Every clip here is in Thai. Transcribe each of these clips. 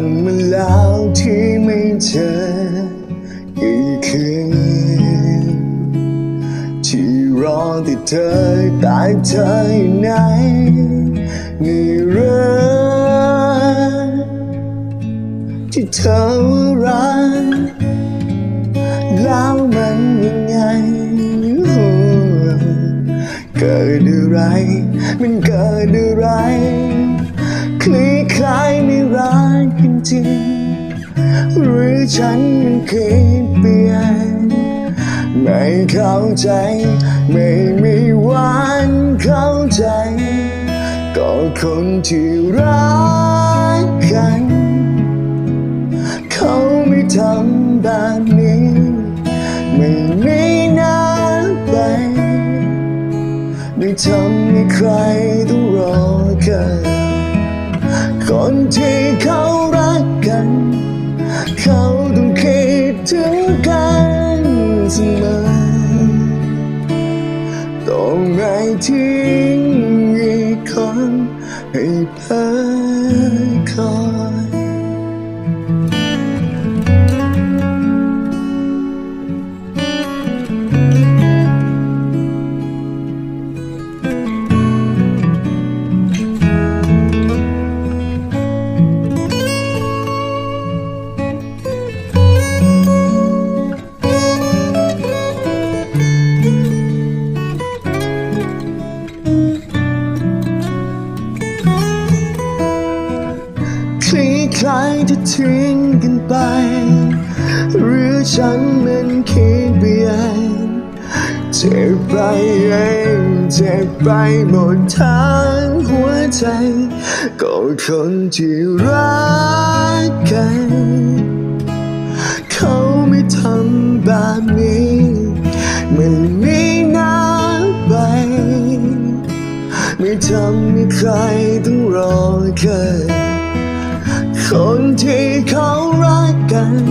วันมาแล้วที่ไม่เจอกี่คืนที่รอแต่เธอตายเธออยู่ไหนในเรื่องที่เธอรักแล้วมันยังไงเกิดอะไรมันเกิดอะไร คลี่คลายไม่รักกันจริง หรือฉันมันเคิดไปเองไม่เข้าใจ ไม่มีวันเข้าใจ ก็คนที่รักกัน เขาไม่ทำแบบนี้ไม่มีน้ำไปไม่ทำให้ใครต้องรอกัน คนที่เขารักกัน เขาต้องคิดถึงกันเสมอต้องไม่ทิ้งอีกคนให้เพ้อคอย คลายจะทิ้งกันไป หรือฉันมันคิดไปเองเจ็บไปเองเจ็บไปหมดทั้งหัวใจก็คนที่รักกันเขาไม่ทำแบบนี้ไม่มีน้ำไป ไม่ทำให้ใครต้องรอเกิน คนที่เขารักกัน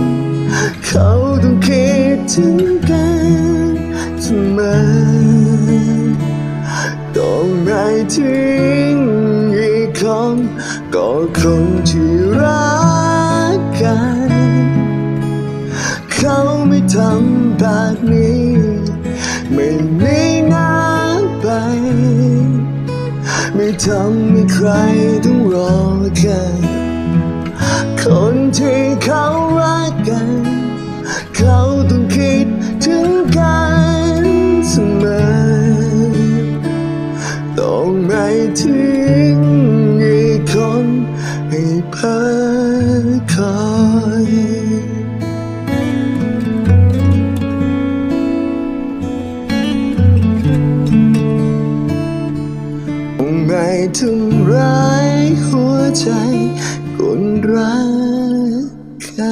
เขาต้องคิดถึงกันเสมอต้องไม่ทิ้งอีกคนก็คนที่รักกัน เขาไม่ทำแบบนี้ ไม่มีน้ำไป ไม่ทำให้ใครต้องรอกัน คนที่เขารักกัน เขาต้องคิดถึงกันเสมอต้องไม่ทิ้งอีกคนให้เพ้อคอยไม่ทำร้ายหัวใจ คนรักใคร